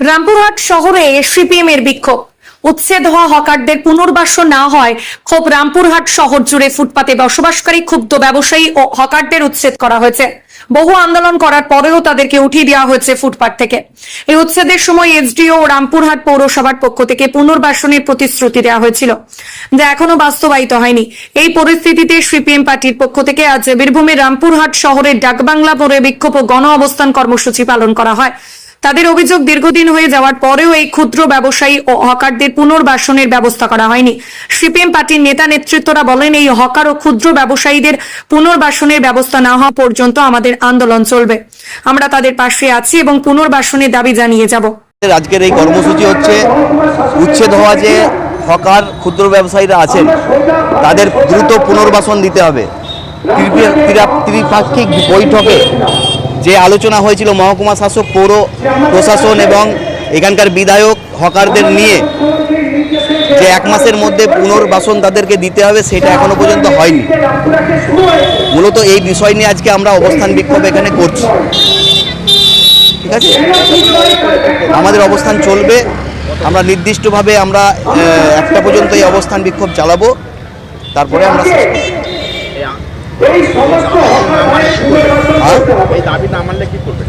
রামপুরহাট শহরে সিপিএম এর বিক্ষোভ। উচ্ছেদ হওয়া হকারদের পুনর্বাসন না হয়, ক্ষোভ রামপুরহাট শহর জুড়ে ফুটপাতে বসবাসকারী ক্ষুব্ধ ব্যবসায়ী ও হকারদের উচ্ছেদ করা হয়েছে। বহু আন্দোলন করার পরেও তাদেরকে উঠিয়ে দেওয়া হয়েছে ফুটপাত থেকে। এই উচ্ছেদের সময় এসডিও ও রামপুরহাট পৌরসভার পক্ষ থেকে পুনর্বাসনের প্রতিশ্রুতি দেওয়া হয়েছিল। যা এখনও বাস্তবায়িত হয়নি। এই পরিস্থিতিতে সিপিএম পার্টির পক্ষ থেকে আজ বীরভূমের রামপুরহাট শহরের ডাকবাংলা পরে বিক্ষোভ ও গণ অবস্থান কর্মসূচি পালন করা হয়। তাদের অভিযোগ দীর্ঘদিন হয়ে যাওয়ার পরেও এই ক্ষুদ্র ব্যবসায়ী ও হকারদের পুনর্বাসনের ব্যবস্থা করা হয়নি। সিপিএম পার্টির নেতা নেতৃত্বরা বলেন, এই হকার ও ক্ষুদ্র ব্যবসায়ীদের পুনর্বাসনের ব্যবস্থা না হওয়া পর্যন্ত আমাদের আন্দোলন চলবে। আমরা তাদের পাশে আছি এবং পুনর্বাসনের দাবি জানিয়ে যাব। আজকের এই কর্মসূচি হচ্ছে উচ্ছেদ হওয়া যে হকার, ক্ষুদ্র ব্যবসায়ীরা আছেন, তাদের দ্রুত পুনর্বাসন দিতে হবে। ত্রিপাক্ষিক বৈঠকে যে আলোচনা হয়েছিল মহকুমা শাসক, পৌর প্রশাসন এবং এখানকার বিধায়ক হকারদের নিয়ে, যে এক মাসের মধ্যে পুনর্বাসন তাদেরকে দিতে হবে, সেটা এখনও পর্যন্ত হয়নি। মূলত এই বিষয় নিয়ে আজকে আমরা অবস্থান বিক্ষোভ এখানে করছি। ঠিক আছে? আমাদের অবস্থান চলবে। আমরা নির্দিষ্টভাবে আমরা একটা পর্যন্ত এই অবস্থান বিক্ষোভ চালাবো। তারপরে আমরা শেষ করব। এই দাবি না মানলে কি করবে?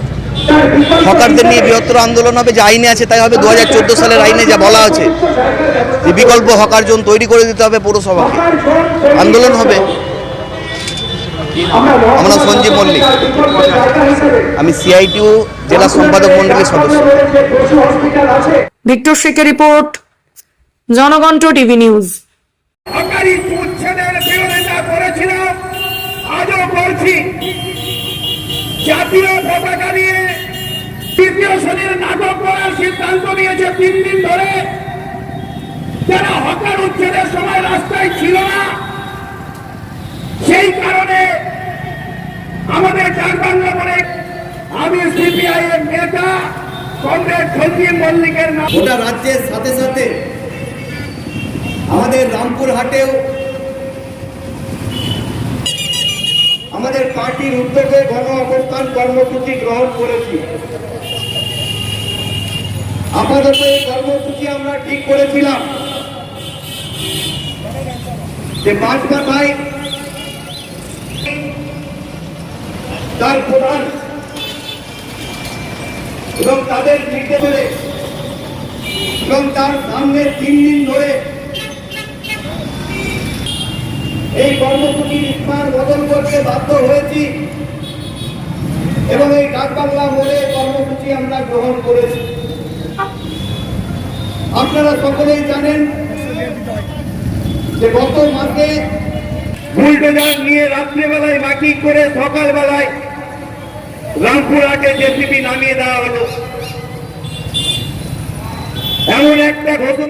হকারদের নিয়ে বৃহত্তর আন্দোলন হবে যে আইনে আছে তাই হবে দু সালের আইনে যা বলা আছে। যে বিকল্প হকার জোন তৈরি করে দিতে হবে পৌরসভাকে। আন্দোলন হবে। আমার নাম সঞ্জীব মল্লিক। আমি সিআইটিউ জেলা সম্পাদক মন্ডলীর সদস্য। ভিক্টর শেখের রিপোর্ট জনকণ্ঠ টিভি নিউজ সরকারি উচ্ছেদের বিরোধিতা করেছিলাম আজও জাতীয় পতাকা নিয়ে তৃতীয় শ্রেণির নাটক করার সিদ্ধান্ত নিয়েছে তিন দিন ধরে। যারা হকার উচ্ছেদের সময় রাস্তায় ছিল না, সেই কারণে আমাদের ডাকবাংলা বলে আমি সিপিআই এর নেতা কংগ্রেস সঞ্জীব মল্লিকের নাম। গোটা রাজ্যের সাথে সাথে আমাদের রামপুর হাটেও আমাদের পার্টির উদ্যোগে গণ অবস্থান কর্মসূচি গ্রহণ করেছি। আপাতত এই কর্মসূচি আমরা ঠিক করেছিলাম। যে পাঁচ মাথায় তার প্রধান এবং তাদের নির্দেশে এবং তার সামনে তিন দিন ধরে এই কর্মসূচির স্থান এবং এই ডাকবাংলা মোড়ে কর্মসূচি আমরা গ্রহণ করেছি। আপনারা সকলেই জানেন যে গত মাসে বুলডোজার নিয়ে রাত্রিবেলায় মাটি করে সকালবেলায় রামপুরহাটে জেসিপি নামিয়ে দেওয়া হলো। এমন একটা ঘটনা